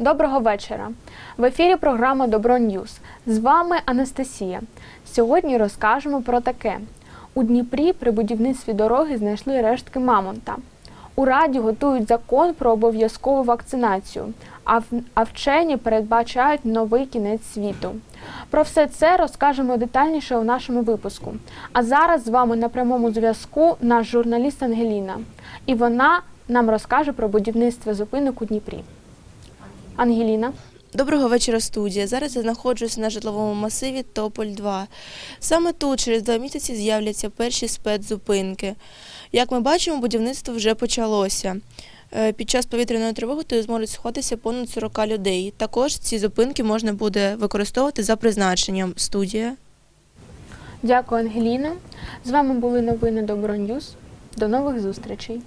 Доброго вечора. В ефірі програма Добро Ньюз. З вами Анастасія. Сьогодні розкажемо про таке: у Дніпрі при будівництві дороги знайшли рештки мамонта. У Раді готують закон про обов'язкову вакцинацію, а, в- вчені передбачають новий кінець світу. Про все це розкажемо детальніше у нашому випуску. А зараз з вами на прямому зв'язку наш журналіст Ангеліна. І вона нам розкаже про будівництво зупинок у Дніпрі. Ангеліна. Доброго вечора, студія. Зараз я знаходжусь на житловому масиві Тополь 2. Саме тут через два місяці з'являться перші спецзупинки. Як ми бачимо, будівництво вже почалося. Е, Під час повітряної тривоги тут зможуть сховатися понад 40 людей. Також ці зупинки можна буде використовувати за призначенням. Студія. Дякую, Ангеліна. З вами були новини Добро Ньюз. До нових зустрічей.